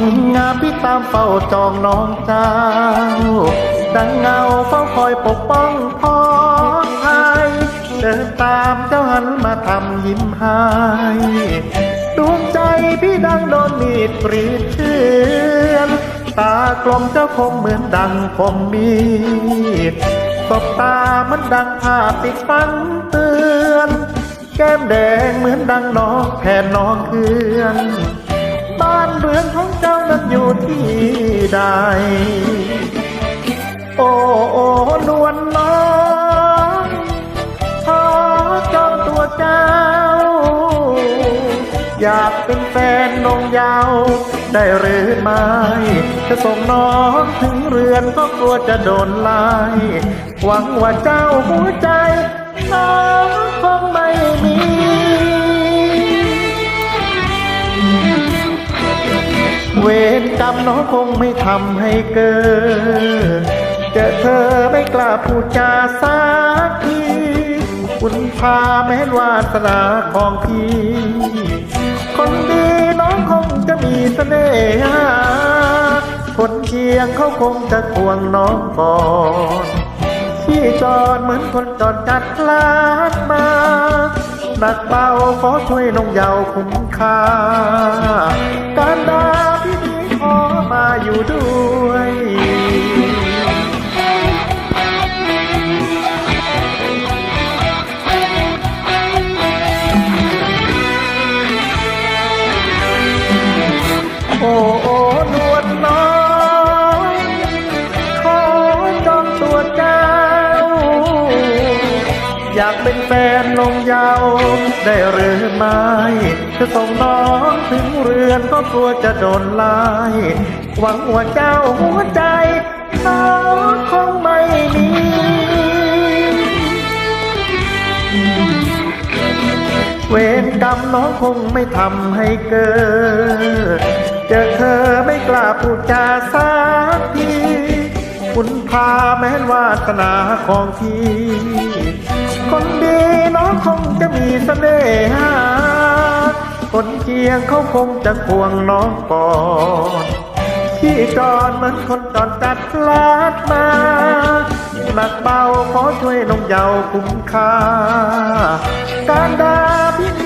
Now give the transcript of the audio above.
นงาพี่ตามเฝ้าจองน้องเจ้า ดังเงาเฝ้าคอยปกป้องพ้องไทยเดินตามเจ้าหันมาทำยิ้มให้ดวงใจพี่ดังโดนมีดกรีดเชือนตากลมเจ้าคงเหมือนดังคมมีดตบตามันดังผ้าปิดฟันเตือน แก้มแดงเหมือนดังน้องแผ่นน้องเคือนบ้านเรือนของเจ ที่ใด โอ้โอ้นวลน้องขอจองตัวเจ้า อยากเป็นแฟนนงยาว ได้หรือไม่จะส่งน้องถึงเรือนก็กลัวจะโดนไล่หวังว่าเจ้าหัวใจน้องคงไม่มี รมน้องคงไม่ทำให้เกิดเจอเธอไม่กล้าพูดจาสักทีคุณพาแม้นวาสนาของพี่ คนดีน้องคงจะมีเสน่หาคนเคียงเขาคงจะควงน้องก่อนที่จอดเหมือนคนจอดจัดลาดมาหนักเบาขอช่วยน้องเยาวคุ้มค่าการดาพี่ อมาอยู่ด้วย อยากเป็นแฟนลงยาวได้หรือไม่จะส่งน้องถึงเรือนก็กลัวจะโดนไล่หวังว่าเจ้าหัวใจน้องคงไม่มีเวรกรรมน้องคงไม่ทำให้เกิด เจอเธอไม่กล้าพูดจาสักทีคุณพาแม้นวาสนาของพี่ งจะมีเสน่หาคนเคียงเขาคงจะควงน้องก่อนพี่จอนเหมือนคนจอนจัดลาดมาหนักเบาขอช่วยน้องเยาวคุ้มค่าการดาพี่